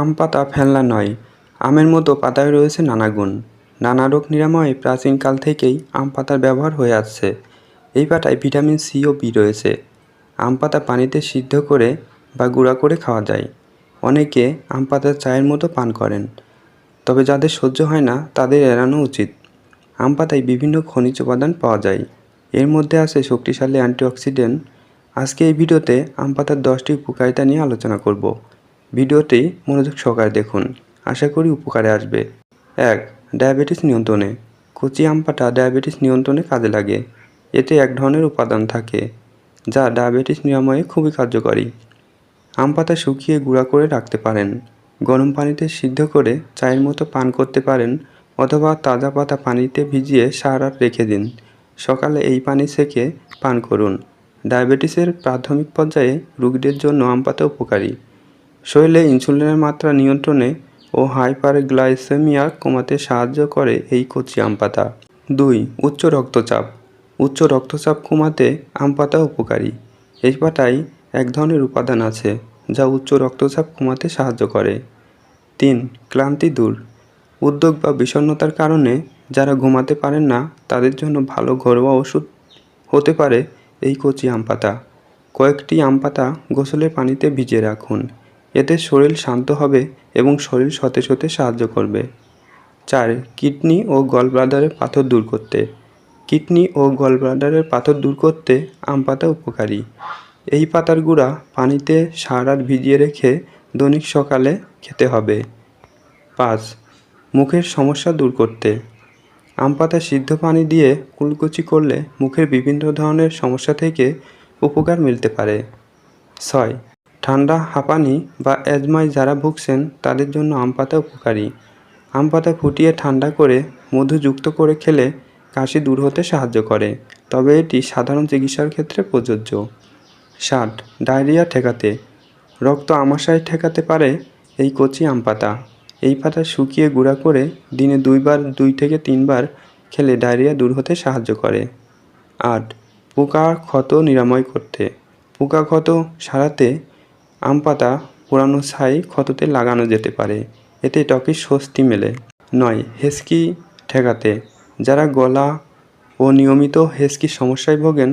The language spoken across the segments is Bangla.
আম পাতা ফেলনা নয়, আমের মতো পাতায় রয়েছে নানা গুণ। নানা রোগ নিরাময়ে প্রাচীনকাল থেকেই আম পাতার ব্যবহার হয়ে আসছে। এই পাতায় ভিটামিন সি ও বি রয়েছে। আম পাতা পানিতে সিদ্ধ করে বা গুঁড়া করে খাওয়া যায়। অনেকে আম পাতা চায়ের মতো পান করেন। তবে যাদের সহ্য হয় না, তাদের এড়ানো উচিত। আম পাতায় বিভিন্ন খনিজ উপাদান পাওয়া যায়। এর মধ্যে আছে শক্তিশালী অ্যান্টিঅক্সিডেন্ট। আজকে এই ভিডিওতে আম পাতার দশটি উপকারিতা নিয়ে আলোচনা করব। ভিডিওটি মনোযোগ সহকারে দেখুন। আশা করি উপকারে আসবে। এক, ডায়াবেটিস নিয়ন্ত্রণে। কচি আম পাতা ডায়াবেটিস নিয়ন্ত্রণে কাজে লাগে। এতে এক ধরনের উপাদান থাকে, যা ডায়াবেটিস নিরাময়ে খুবই কার্যকরী। আম পাতা শুকিয়ে গুঁড়া করে রাখতে পারেন, গরম পানিতে সিদ্ধ করে চায়ের মতো পান করতে পারেন, অথবা তাজা পাতা পানিতে ভিজিয়ে সারা রেখে দিন। সকালে এই পানি সেকে পান করুন। ডায়াবেটিসের প্রাথমিক পর্যায়ে রোগীদের জন্য আম পাতা উপকারী। শরীরে ইনসুলিনের মাত্রা নিয়ন্ত্রণে ও হাইপারগ্লাইসেমিয়া কমাতে সাহায্য করে এই কচি আম পাতা। দুই, উচ্চ রক্তচাপ। উচ্চ রক্তচাপ কমাতে আম পাতা উপকারী। এই পাতায় এক ধরনের উপাদান আছে, যা উচ্চ রক্তচাপ কমাতে সাহায্য করে। তিন, ক্লান্তি দূর। উদ্যোগ বা বিষণ্ণতার কারণে যারা ঘুমাতে পারেন না, তাদের জন্য ভালো ঘরোয়া ওষুধ হতে পারে এই কচি আম পাতা। কয়েকটি আম পাতা গোসলের পানিতে ভিজিয়ে রাখুন। এতে শরীর শান্ত হবে এবং শরীর সতেজ হতে সাহায্য করবে। চার, কিডনি ও গলব্লাডারের পাথর দূর করতে। কিডনি ও গলব্লাডারের পাথর দূর করতে আম পাতা উপকারী। এই পাতার গুঁড়া পানিতে সারা রাত ভিজিয়ে রেখে দৈনিক সকালে খেতে হবে। পাঁচ, মুখের সমস্যা দূর করতে। আম পাতা সিদ্ধ পানি দিয়ে কুলকুচি করলে মুখের বিভিন্ন ধরনের সমস্যা থেকে উপকার মিলতে পারে। ছয় ঠান্ডা, হাঁপানি বা অ্যাজমায় যারা ভুগছেন তাদের জন্য আম পাতা উপকারী। আম পাতা ফুটিয়ে ঠান্ডা করে মধু যুক্ত করে খেলে কাশি দূর হতে সাহায্য করে, তবে এটি সাধারণ চিকিৎসার ক্ষেত্রে প্রযোজ্য। ষাট, ডায়রিয়া ঠেকাতে। রক্ত আমাশয় ঠেকাতে পারে এই কচি আম পাতা। এই পাতা শুকিয়ে গুঁড়া করে দিনে দুইবার, দুই থেকে তিনবার খেলে ডায়রিয়া দূর হতে সাহায্য করে। আট, পোকা ক্ষত নিরাময় করতে। পোকা ক্ষত সারাতে আম পাতা পুরানো ছাই ক্ষততে লাগানো যেতে পারে। এতে ত্বকের স্বস্তি মেলে। নয় হেসকি ঠেকাতে। যারা গলা ও নিয়মিত হেসকি সমস্যায় ভোগেন,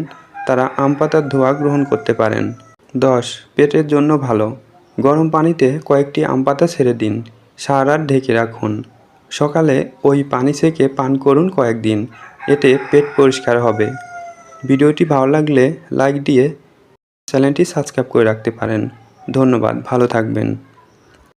তারা আম পাতার ধোয়া গ্রহণ করতে পারেন। দশ, পেটের জন্য ভালো। গরম পানিতে কয়েকটি আম পাতা ছেড়ে দিন। সারা ঢেকে রাখুন। সকালে ওই পানি সেকে পান করুন কয়েকদিন। এতে পেট পরিষ্কার হবে। ভিডিওটি ভালো লাগলে লাইক দিয়ে চ্যানেলটি সাবস্ক্রাইব করে রাখতে পারেন। ধন্যবাদ ভালো থাকবেন।